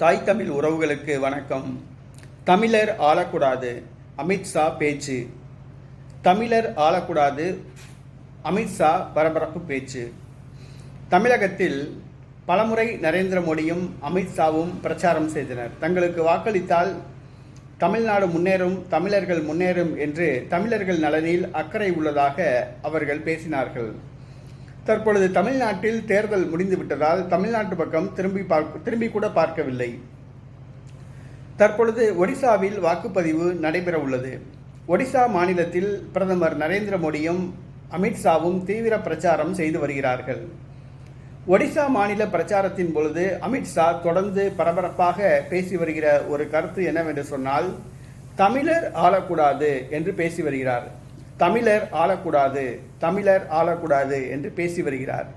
தாய் தமிழ் உறவுகளுக்கு வணக்கம். தமிழர் ஆளக்கூடாது அமித்ஷா பேச்சு. தமிழர் ஆளக்கூடாது அமித்ஷா பரபரப்பு பேச்சு. தமிழகத்தில் பலமுறை நரேந்திர மோடியும் அமித்ஷாவும் பிரச்சாரம் செய்தனர். தங்களுக்கு வாக்களித்தால் தமிழ்நாடு முன்னேறும் தமிழர்கள் முன்னேறும் என்று தமிழர்கள் நலனில் அக்கறை உள்ளதாக அவர்கள் பேசினார்கள். தற்பொழுது தமிழ்நாட்டில் தேர்தல் முடிந்துவிட்டதால் தமிழ்நாட்டு பக்கம் திரும்பி பார்க்க திரும்பி கூட பார்க்கவில்லை. தற்பொழுது ஒடிசாவில் வாக்குப்பதிவு நடைபெற உள்ளது ஒடிசா மாநிலத்தில் பிரதமர் நரேந்திர மோடியும் அமித்ஷாவும் தீவிர பிரச்சாரம் செய்து வருகிறார்கள். ஒடிசா மாநில பிரச்சாரத்தின் பொழுது அமித்ஷா தொடர்ந்து பரபரப்பாக பேசி வருகிற ஒரு கருத்து என்னவென்று சொன்னால் தமிழர் ஆளக்கூடாது என்று பேசி வருகிறார். தமிழர் ஆளக்கூடாது தமிழர் ஆளக்கூடாது என்று பேசி வருகிறார்.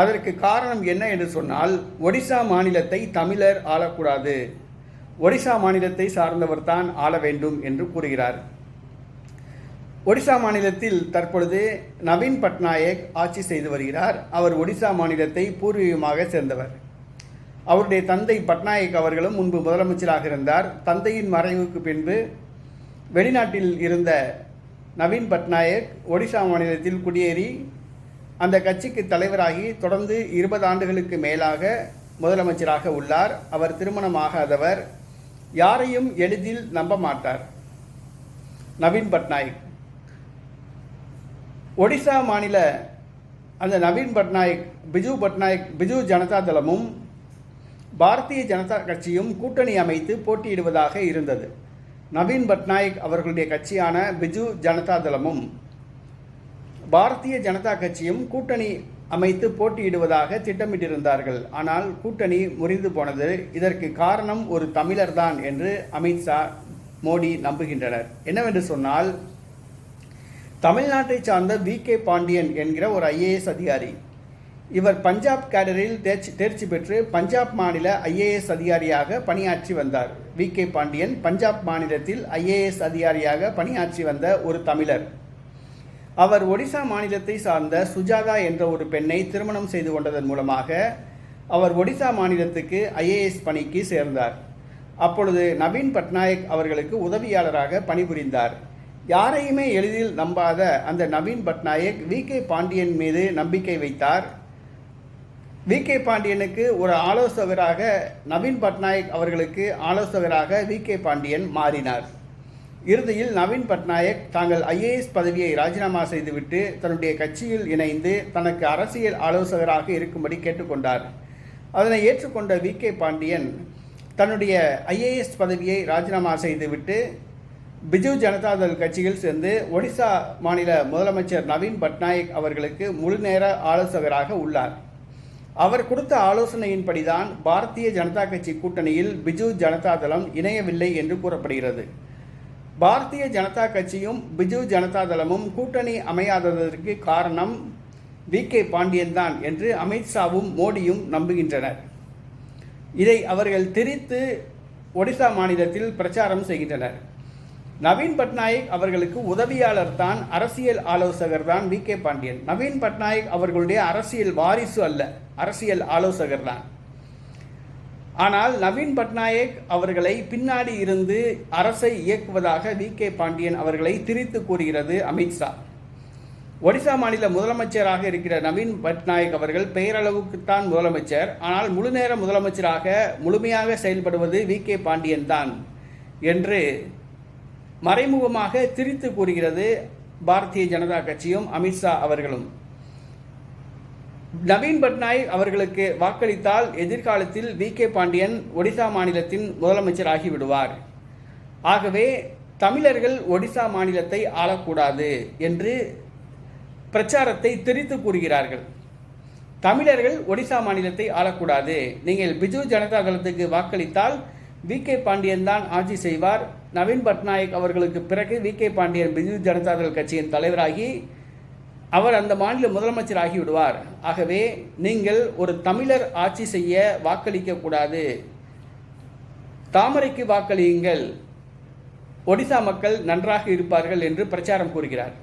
அதற்கு காரணம் என்ன என்று சொன்னால் ஒடிசா மாநிலத்தை தமிழர் ஆளக்கூடாது ஒடிசா மாநிலத்தை சார்ந்தவர் தான் ஆள வேண்டும் என்று கூறுகிறார். ஒடிசா மாநிலத்தில் தற்பொழுது நவீன் பட்நாயக் ஆட்சி செய்து வருகிறார். அவர் ஒடிசா மாநிலத்தை பூர்வீகமாக சேர்ந்தவர். அவருடைய தந்தை பட்நாயக் அவர்களும் முன்பு முதலமைச்சராக இருந்தார். தந்தையின் மறைவுக்கு பின்பு வெளிநாட்டில் இருந்த நவீன் பட்நாயக் ஒடிசா மாநிலத்தில் குடியேறி அந்த கட்சிக்கு தலைவராகி தொடர்ந்து இருபது ஆண்டுகளுக்கு மேலாக முதலமைச்சராக உள்ளார். அவர் திருமணமாகாதவர் யாரையும் எளிதில் நம்ப மாட்டார். நவீன் பட்நாயக். ஒடிசா மாநில அந்த நவீன் பட்நாயக் பிஜு பட்நாயக் பிஜு ஜனதா தளமும் பாரதிய ஜனதா கட்சியும் கூட்டணி அமைத்து போட்டியிடுவதாக இருந்தது. நவீன் பட்நாயக் அவர்களுடைய கட்சியான பிஜு ஜனதா தளமும் பாரதிய ஜனதா கட்சியும் கூட்டணி அமைத்து போட்டியிடுவதாக திட்டமிட்டிருந்தார்கள். ஆனால் கூட்டணி முறிந்து போனது இதற்கு காரணம் ஒரு தமிழர்தான் என்று அமித்ஷா மோடி நம்புகின்றனர். என்னவென்று சொன்னால் தமிழ்நாட்டை சார்ந்த வி கே பாண்டியன் என்கிற ஒரு ஐஏஎஸ் அதிகாரி இவர் பஞ்சாப் கேடரில் தேர்ச்சி தேர்ச்சி பெற்று பஞ்சாப் மாநில ஐஏஎஸ் அதிகாரியாக பணியாற்றி வந்தார். வி. கே. பாண்டியன் பஞ்சாப் மாநிலத்தில் ஐஏஎஸ் அதிகாரியாக பணியாற்றி வந்த ஒரு தமிழர். அவர் ஒடிசா மாநிலத்தை சார்ந்த சுஜாதா என்ற ஒரு பெண்ணை திருமணம் செய்து கொண்டதன் மூலமாக அவர் ஒடிசா மாநிலத்துக்கு ஐஏஎஸ் பணிக்கு சேர்ந்தார். அப்பொழுது நவீன் பட்நாயக் அவர்களுக்கு உதவியாளராக பணிபுரிந்தார். யாரையுமே எளிதில் நம்பாத அந்த நவீன் பட்நாயக் வி. கே. பாண்டியன் மீது நம்பிக்கை வைத்தார். வி கே பாண்டியனுக்கு ஒரு ஆலோசகராக நவீன் பட்நாயக் அவர்களுக்கு ஆலோசகராக வி கே பாண்டியன் மாறினார். இறுதியில் நவீன் பட்நாயக் தாங்கள் ஐஏஎஸ் பதவியை ராஜினாமா செய்துவிட்டு தன்னுடைய கட்சியில் இணைந்து தனக்கு அரசியல் ஆலோசகராக இருக்கும்படி கேட்டுக்கொண்டார். அதனை ஏற்றுக்கொண்ட வி கே பாண்டியன் தன்னுடைய ஐஏஎஸ் பதவியை ராஜினாமா செய்துவிட்டு பிஜு ஜனதாதள் கட்சியில் சேர்ந்து ஒடிசா மாநில முதலமைச்சர் நவீன் பட்நாயக் அவர்களுக்கு முழுநேர ஆலோசகராக உள்ளார். அவர் கொடுத்த ஆலோசனையின்படிதான் பாரதிய ஜனதா கட்சி கூட்டணியில் பிஜு ஜனதா தளம் இணையவில்லை என்று கூறப்படுகிறது. பாரதிய ஜனதா கட்சியும் பிஜு ஜனதா தளமும் கூட்டணி அமையாததற்கு காரணம் வி. கே. பாண்டியன் தான் என்று அமித்ஷாவும் மோடியும் நம்புகின்றனர். இதை அவர்கள் திரித்து ஒடிசா மாநிலத்தில் பிரச்சாரம் செய்கின்றனர். நவீன் பட்நாயக் அவர்களுக்கு உதவியாளர் தான் அரசியல் ஆலோசகர் தான் வி கே பாண்டியன். நவீன் பட்நாயக் அவர்களுடைய அரசியல் வாரிசு அல்ல அரசியல் ஆலோசகர் தான். ஆனால் நவீன் பட்நாயக் அவர்களை பின்னாடி இருந்து அரசை இயக்குவதாக வி கே பாண்டியன் அவர்களை திரித்து கூறுகிறது அமித்ஷா ஒடிசா மாநில முதலமைச்சராக இருக்கிற நவீன் பட்நாயக் அவர்கள் பெயரளவுக்குத்தான் முதலமைச்சர். ஆனால் முழுநேர முதலமைச்சராக முழுமையாக செயல்படுவது வி கே பாண்டியன் தான் என்று மறைமுகமாக திரித்து கூறுகிறது பாரதிய ஜனதா கட்சியும் அமித்ஷா அவர்களும். நவீன் பட்நாயக் அவர்களுக்கு வாக்களித்தால் எதிர்காலத்தில் வி கே பாண்டியன் ஒடிசா மாநிலத்தின் முதலமைச்சராகி விடுவார் ஆகவே தமிழர்கள் ஒடிசா மாநிலத்தை ஆளக்கூடாது என்று பிரச்சாரத்தை திரித்து கூறுகிறார்கள். தமிழர்கள் ஒடிசா மாநிலத்தை ஆளக்கூடாது. நீங்கள் பிஜு ஜனதா தளத்துக்கு வாக்களித்தால் வி கே பாண்டியன் தான் ஆட்சி செய்வார். நவீன் பட்நாயக் அவர்களுக்கு பிறகு வி கே பாண்டியன் பிஜு ஜனதாதள் கட்சியின் தலைவராகி அவர் அந்த மாநில முதலமைச்சர் ஆகிவிடுவார் ஆகவே நீங்கள் ஒரு தமிழர் ஆட்சி செய்ய வாக்களிக்க கூடாது. தாமரைக்கு வாக்களியுங்கள். ஒடிசா மக்கள் நன்றாக இருப்பார்கள் என்று பிரச்சாரம் கூறுகிறார்.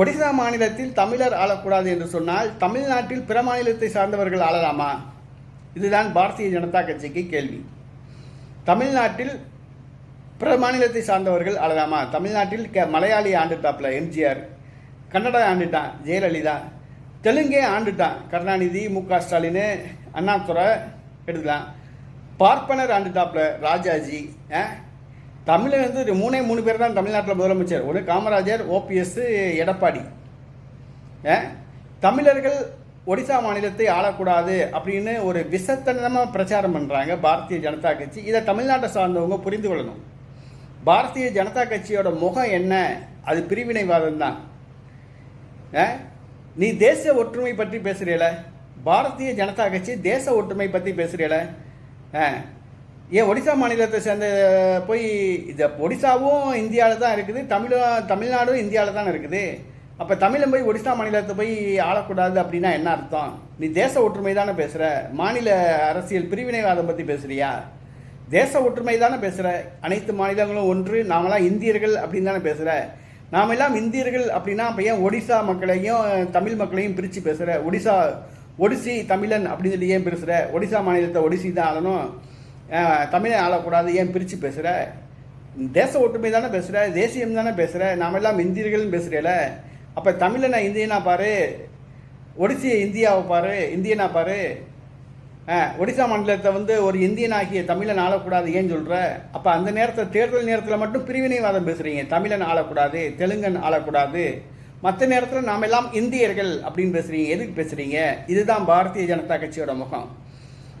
ஒடிசா மாநிலத்தில் தமிழர் ஆளக்கூடாது என்று சொன்னால் தமிழ்நாட்டில் பிற மாநிலத்தை சார்ந்தவர்கள் ஆளலாமா? இதுதான் பாரதிய ஜனதா கட்சிக்கு கேள்வி. தமிழ்நாட்டில் பிற மாநிலத்தை சார்ந்தவர்கள் அழலாமா தமிழ்நாட்டில் க மலையாளி ஆண்டுட்டாப்ல எம்ஜிஆர் கன்னடா ஆண்டுட்டான் ஜெயலலிதா தெலுங்கே ஆண்டுட்டான் கருணாநிதி மு க ஸ்டாலின் அண்ணாதுரை எடுக்கலாம் பார்ப்பனர் ஆண்டுட்டாப்ல ராஜாஜி தமிழர் வந்து ஒரு மூணே மூணு பேர் தான் தமிழ்நாட்டில் முதலமைச்சர். ஒரு காமராஜர் ஓபிஎஸ் எடப்பாடி ஆ? தமிழர்கள் ஒடிசா மாநிலத்தை ஆளக்கூடாது அப்படின்னு ஒரு விசத்தனமாக பிரச்சாரம் பண்ணுறாங்க பாரதிய ஜனதா கட்சி. இதை தமிழ்நாட்டை சார்ந்தவங்க புரிந்து கொள்ளணும். பாரதிய ஜனதா கட்சியோட முகம் என்ன? அது பிரிவினைவாதம் தான் ஆ? நீ தேச ஒற்றுமை பற்றி பேசுகிறீல பாரதிய ஜனதா கட்சி தேச ஒற்றுமை பற்றி பேசுகிறீல ஆ? ஏன் ஒடிசா மாநிலத்தை சேர்ந்த போய் இது ஒடிசாவும் இந்தியாவில் தான் இருக்குது தமிழும் தமிழ்நாடும் இந்தியாவில் தான் இருக்குது. அப்போ தமிழன் போய் ஒடிசா மாநிலத்தை போய் ஆளக்கூடாது அப்படின்னா என்ன அர்த்தம்? நீ தேச ஒற்றுமை தானே பேசுகிற மாநில அரசியல் பிரிவினைவாதம் பற்றி பேசுகிறியா தேச ஒற்றுமை தானே பேசுகிற அனைத்து மாநிலங்களும் ஒன்று நாமெல்லாம் இந்தியர்கள் அப்படின்னு தானே பேசுகிற நாமெல்லாம் இந்தியர்கள் அப்படின்னா அப்போ ஏன் ஒடிசா மக்களையும் தமிழ் மக்களையும் பிரித்து பேசுகிற ஒடிசா ஒடிசி தமிழன் அப்படின்னு சொல்லி ஏன் பேசுகிற ஒடிசா மாநிலத்தை ஒடிசி தான் ஆளணும் தமிழை ஆளக்கூடாது ஏன் பிரித்து பேசுகிற தேச ஒற்றுமை தானே பேசுகிற தேசியம் தானே பேசுகிற நாமெல்லாம் இந்தியர்கள்னு பேசுகிறேல அப்போ தமிழனை இந்தியனா பாரு ஒடிசியை இந்தியாவை பாரு இந்தியனா பாரு. ஒடிசா மாநிலத்தை வந்து ஒரு இந்தியன் ஆகிய தமிழன் ஆளக்கூடாது ஏன் சொல்கிற அப்போ அந்த நேரத்தில் தேர்தல் நேரத்தில் மட்டும் பிரிவினைவாதம் பேசுகிறீங்க தமிழன் ஆளக்கூடாது தெலுங்கன் ஆளக்கூடாது. மற்ற நேரத்தில் நாம் எல்லாம் இந்தியர்கள் அப்படின்னு பேசுகிறீங்க எதுக்கு பேசுகிறீங்க இதுதான் பாரதிய ஜனதா கட்சியோட முகம்.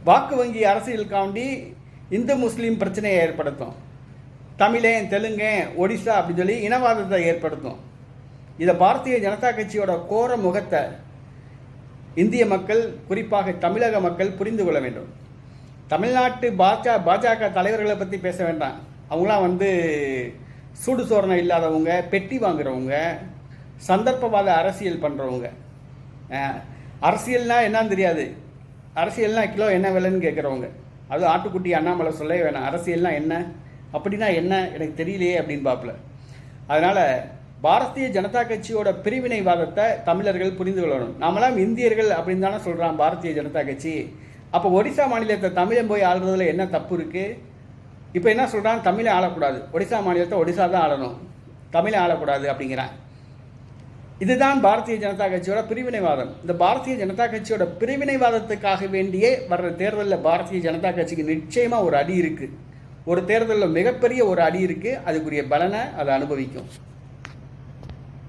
வாக்கு வங்கி அரசியலுக்காண்டி இந்து முஸ்லீம் பிரச்சனையை ஏற்படுத்தும். தமிழன் தெலுங்கன் ஒடிசா அப்படின்னு சொல்லி இனவாதத்தை ஏற்படுத்தும். இதை பாரதிய ஜனதா கட்சியோட கோர முகத்தை இந்திய மக்கள் குறிப்பாக தமிழக மக்கள் புரிந்து கொள்ள வேண்டும். தமிழ்நாட்டு பாஜக பாஜக தலைவர்களை பற்றி பேச வேண்டாம். அவங்களாம் வந்து சூடு சோரணை இல்லாதவங்க பெட்டி வாங்குறவங்க சந்தர்ப்பவாத அரசியல் பண்ணுறவங்க அரசியல்னால் என்னன்னு தெரியாது. அரசியல்னால் கிலோ என்ன விலைன்னு கேட்குறவங்க அது ஆட்டுக்குட்டி அண்ணாமலை சொல்லவே வேணாம். அரசியல்னால் என்ன? அப்படின்னா என்ன? எனக்கு தெரியலையே அப்படின்னு பார்ப்பல அதனால் பாரதிய ஜனதா கட்சியோட பிரிவினைவாதத்தை தமிழர்கள் புரிந்து கொள்ளணும். நாமெல்லாம் இந்தியர்கள் அப்படின்னு தானே சொல்கிறான் பாரதிய ஜனதா கட்சி. அப்போ ஒடிசா மாநிலத்தை தமிழன் போய் ஆளுறதுல என்ன தப்பு இருக்குது இப்போ என்ன சொல்கிறான் தமிழை ஆளக்கூடாது. ஒடிசா மாநிலத்தை ஒடிசா தான் ஆளணும். தமிழை ஆளக்கூடாது அப்படிங்கிறான். இதுதான் பாரதிய ஜனதா கட்சியோட பிரிவினைவாதம். இந்த பாரதிய ஜனதா கட்சியோட பிரிவினைவாதத்துக்காக வேண்டியே வர்ற தேர்தலில் பாரதிய ஜனதா கட்சிக்கு நிச்சயமாக ஒரு அடி இருக்குது ஒரு தேர்தலில் மிகப்பெரிய ஒரு அடி இருக்குது அதுக்குரிய பலனை அதை அனுபவிக்கும்.